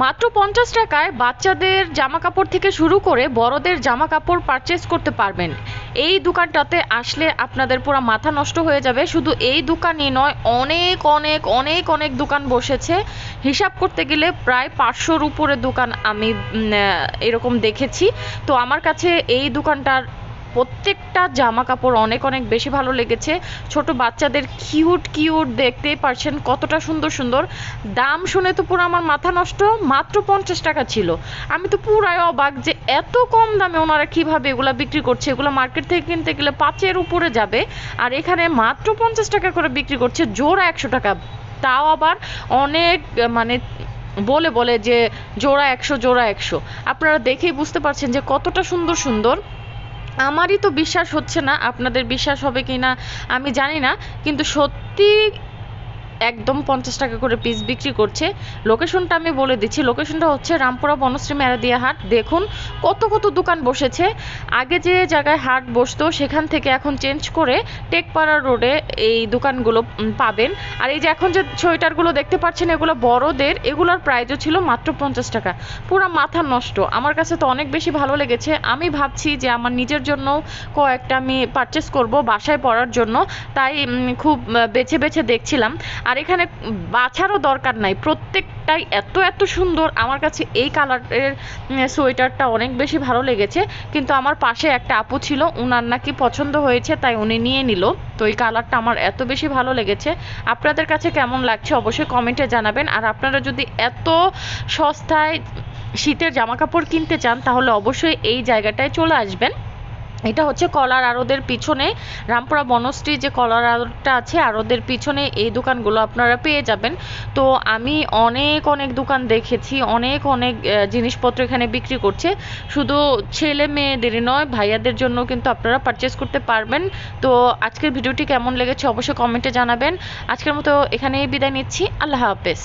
মাত্র পঞ্চাশ টাকায় বাচ্চাদের জামা কাপড় থেকে শুরু করে বড়দের জামা কাপড় পারচেস করতে পারবেন। এই দোকানটাতে আসলে আপনাদের পুরো মাথা নষ্ট হয়ে যাবে। শুধু এই দোকানই নয়, অনেক অনেক অনেক অনেক দোকান বসেছে। হিসাব করতে গেলে প্রায় পাঁচশোর উপরে দোকান আমি এরকম দেখেছি। তো আমার কাছে এই দোকানটার প্রত্যেকটা জামা কাপড় অনেক অনেক বেশি ভালো লেগেছে। ছোট বাচ্চাদের কিউট কিউট দেখতেই পারছেন কতটা সুন্দর সুন্দর। দাম শুনে তো পুরো আমার মাথা নষ্ট, মাত্র পঞ্চাশ টাকা ছিল। আমি তো পুরাই অবাক যে এত কম দামে ওনারা কীভাবে এগুলা বিক্রি করছে। এগুলো মার্কেট থেকে কিনতে গেলে পাঁচের উপরে যাবে। আর এখানে মাত্র পঞ্চাশ টাকা করে বিক্রি করছে, জোড়া একশো টাকা। তাও আবার অনেক মানে বলে বলে যে জোড়া একশো জোড়া একশো। আপনারা দেখেই বুঝতে পারছেন যে কতটা সুন্দর সুন্দর। আমারই তো বিশ্বাস হচ্ছে না আপনাদের বিশ্বাস হবে কিনা আমি জানি না কিন্তু সত্যি একদম পঞ্চাশ টাকা করে পিস বিক্রি করছে। লোকেশনটা আমি বলে দিচ্ছি। লোকেশনটা হচ্ছে রামপুরা বনশ্রী মেরাদিয়া হাট। দেখুন, কত কত দোকান বসেছে। আগে যে জায়গায় হাট বসতো, সেখান থেকে এখন চেঞ্জ করে টেকপাড়া রোডে এই দোকানগুলো পাবেন। আর এই যে এখন যে সোয়েটারগুলো দেখতে পাচ্ছেন, এগুলো বড়দের, এগুলোর প্রাইজও ছিল মাত্র পঞ্চাশ টাকা। পুরো মাথা নষ্ট। আমার কাছে তো অনেক বেশি ভালো লেগেছে। আমি ভাবছি যে আমার নিজের জন্য কয়েকটা আমি পারচেস করব বাসায় পরার জন্য। তাই খুব বেছে বেছে দেখছিলাম। আর এখানে বাছারও দরকার নাই। প্রত্যেকটাই এত এত সুন্দর। আমার কাছে এই কালারের সোয়েটারটা অনেক বেশি ভালো লেগেছে। কিন্তু আমার পাশে একটা আপু ছিল, উনার নাকি পছন্দ হয়েছে, তাই উনি নিয়ে নিল। তো এই কালারটা আমার এত বেশি ভালো লেগেছে। আপনাদের কাছে কেমন লাগছে অবশ্যই কমেন্টে জানাবেন। আর আপনারা যদি এত সস্তায় শীতের জামা কাপড় কিনতে চান, তাহলে অবশ্যই এই জায়গাটায় চলে আসবেন। এটা হচ্ছে কলার আড়দের পিছনে, রামপুরা বনশ্রী যে কলার আড়তটা আছে আড়দের পিছনে এই দোকানগুলো আপনারা পেয়ে যাবেন। তো আমি অনেক অনেক দোকান দেখেছি, অনেক অনেক জিনিসপত্র এখানে বিক্রি করছে। শুধু ছেলে মেয়েদেরই নয়, ভাইয়াদের জন্য কিন্তু আপনারা পারচেস করতে পারবেন। তো আজকের ভিডিওটি কেমন লেগেছে অবশ্যই কমেন্টে জানাবেন। আজকের মতো এখানেই বিদায় নিচ্ছি। আল্লাহ হাফেজ।